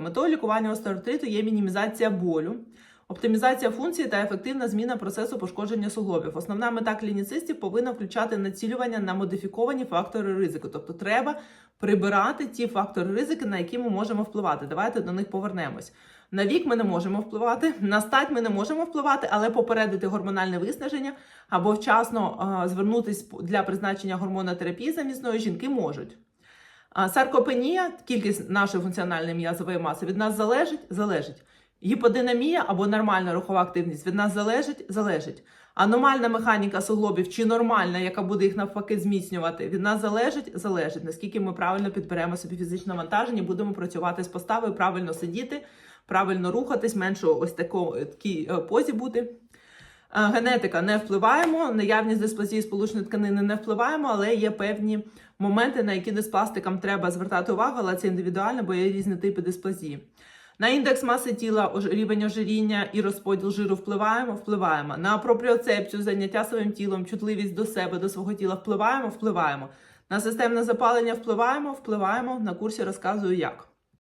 Метою лікування остеоартриту є мінімізація болю, оптимізація функції та ефективна зміна процесу пошкодження суглобів. Основна мета клініцистів повинна включати націлювання на модифіковані фактори ризику. Тобто треба прибирати ті фактори ризики, на які ми можемо впливати. Давайте до них повернемось. На вік ми не можемо впливати, на стать ми не можемо впливати, але попередити гормональне виснаження або вчасно е, звернутись для призначення гормонотерапії замісної жінки можуть. Саркопенія, кількість нашої функціональної м'язової маси від нас залежить, залежить. Гіподинамія або нормальна рухова активність від нас залежить, залежить. Аномальна механіка суглобів чи нормальна, яка буде їх навпаки зміцнювати, від нас залежить, залежить. Наскільки ми правильно підберемо собі фізичне навантаження, будемо працювати з поставою, правильно сидіти, правильно рухатись, менше ось такій е, позі бути. Е, Генетика не впливаємо, наявність дисплазії сполучної тканини не впливаємо, але є певні моменти, на які диспластикам треба звертати увагу, але це індивідуально, бо є різні типи дисплазії. На індекс маси тіла, рівень ожиріння і розподіл жиру впливаємо, впливаємо. На пропріоцепцію, заняття своїм тілом, чутливість до себе, до свого тіла впливаємо, впливаємо. На системне запалення впливаємо, впливаємо. На курсі розказую як.